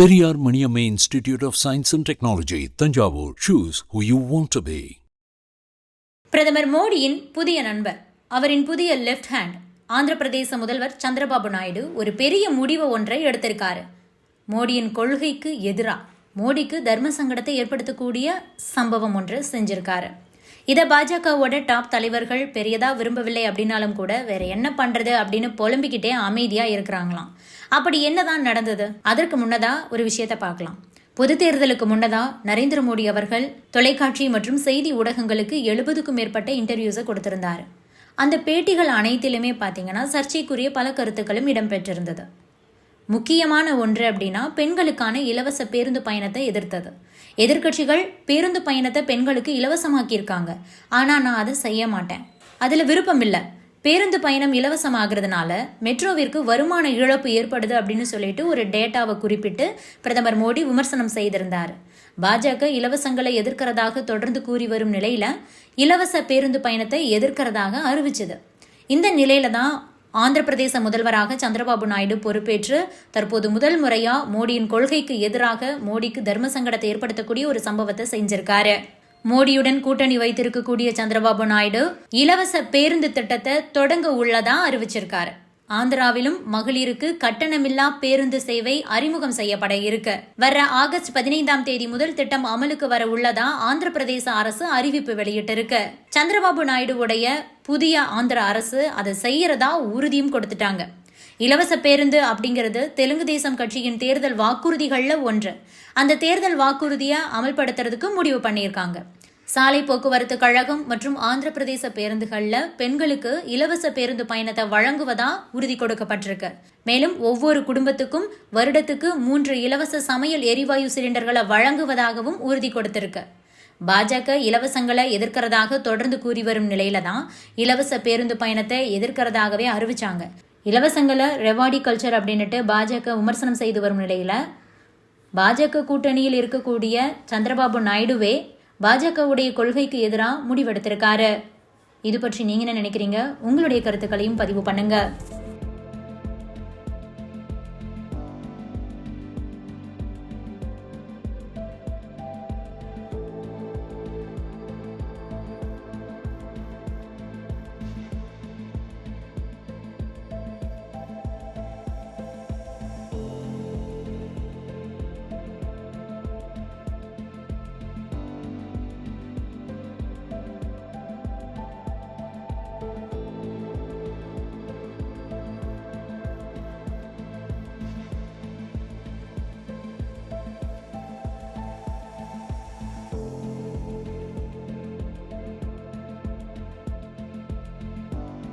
Periyar Maniammai institute of science and technology Thanjavur. Choose who you want to be பிரதமர் மோடியின் புதிய நண்பர். அவரின் புதிய லெஃப்ட் ஹேண்ட் ஆந்திர பிரதேச முதல்வர் சந்திரபாபு நாயுடு ஒரு பெரிய முடிவு ஒன்றை எடுத்திருக்காரு. மோடியின் கொள்கைக்கு எதிராக மோடிக்கு தர்ம சங்கடத்தை ஏற்படுத்தக்கூடிய சம்பவம் ஒன்று செஞ்சிருக்காரு. இதை பாஜகவோட டாப் தலைவர்கள் பெரியதா விரும்பவில்லை அப்படின்னாலும் கூட வேற என்ன பண்றது அப்படின்னு புலம்பிக்கிட்டே அமைதியா இருக்கிறாங்களாம். அப்படி என்னதான் நடந்தது? அதற்கு முன்னதா ஒரு விஷயத்த பார்க்கலாம். பொது தேர்தலுக்கு முன்னதா நரேந்திர மோடி அவர்கள் தொலைக்காட்சி மற்றும் செய்தி ஊடகங்களுக்கு எழுபதுக்கும் மேற்பட்ட இன்டர்வியூஸை கொடுத்திருந்தார். அந்த பேட்டிகள் அனைத்திலுமே பார்த்தீங்கன்னா சர்ச்சைக்குரிய பல கருத்துக்களும் இடம்பெற்றிருந்தது. முக்கியமான ஒன்று அப்படின்னா பெண்களுக்கான இலவச பேருந்து பயணத்தை எதிர்த்தது. எதிர்க்கட்சிகள் பேருந்து பயணத்தை பெண்களுக்கு இலவசமாக்கியிருக்காங்க. ஆனால் நான் அதை செய்ய மாட்டேன். அதில் விருப்பம் இல்லை. பேருந்து பயணம் இலவசமாகிறதுனால மெட்ரோவிற்கு வருமான இழப்பு ஏற்படுது அப்படின்னு சொல்லிட்டு ஒரு டேட்டாவை குறிப்பிட்டு பிரதமர் மோடி விமர்சனம் செய்திருந்தார். பாஜக இலவசங்களை எதிர்க்கிறதாக தொடர்ந்து கூறி வரும் நிலையில இலவச பேருந்து பயணத்தை எதிர்க்கிறதாக அறிவிச்சது. இந்த நிலையில தான் ஆந்திர பிரதேச முதல்வராக சந்திரபாபு நாயுடு பொறுப்பேற்று தற்போது முதல் முறையா மோடியின் கொள்கைக்கு எதிராக மோடிக்கு தர்ம சங்கடத்தை ஏற்படுத்தக்கூடிய ஒரு சம்பவத்தை செஞ்சிருக்காரு. மோடியுடன் கூட்டணி வைத்திருக்கக்கூடிய சந்திரபாபு நாயுடு இலவச பேருந்து திட்டத்தை தொடங்க உள்ளதா அறிவிச்சிருக்காரு. ஆந்திராவிலும் மகளிருக்கு கட்டணமில்லா பேருந்து சேவை அறிமுகம் செய்யப்பட இருக்கு. வர ஆகஸ்ட் பதினைந்தாம் தேதி முதல் திட்டம் அமலுக்கு வர உள்ளதா ஆந்திர பிரதேச அரசு அறிவிப்பு வெளியிட்டிருக்கு. சந்திரபாபு நாயுடுவுடைய புதிய ஆந்திர அரசு அதை செய்யறதா உறுதியும் கொடுத்துட்டாங்க. இலவச பேருந்து அப்படிங்கிறது தெலுங்கு தேசம் கட்சியின் தேர்தல் வாக்குறுதிகளில் ஒன்று. அந்த தேர்தல் வாக்குறுதியை அமல்படுத்துறதுக்கு முடிவு பண்ணியிருக்காங்க. சாலை போக்குவரத்து கழகம் மற்றும் ஆந்திர பிரதேச பேருந்துகளில் பெண்களுக்கு இலவச பேருந்து பயணத்தை வழங்குவதா உறுதி கொடுக்கப்பட்டிருக்கு. மேலும் ஒவ்வொரு குடும்பத்துக்கும் வருடத்துக்கு மூன்று இலவச சமையல் எரிவாயு சிலிண்டர்களை வழங்குவதாகவும் உறுதி கொடுத்திருக்கு. பாஜக இலவசங்களை எதிர்க்கிறதாக தொடர்ந்து கூறி வரும் நிலையில தான் இலவச பேருந்து பயணத்தை எதிர்க்கிறதாகவே அறிவிச்சாங்க. இலவசங்களை ரெவாடி கல்ச்சர் அப்படின்னுட்டு பாஜக விமர்சனம் செய்து வரும் நிலையில பாஜக கூட்டணியில் இருக்கக்கூடிய சந்திரபாபு நாயுடுவே பாஜகவுடைய கொள்கைக்கு எதிராக முடிவெடுத்திருக்காரு. இது பற்றி நீங்க என்ன நினைக்கிறீங்க? உங்களுடைய கருத்துக்களையும் பதிவு பண்ணுங்க.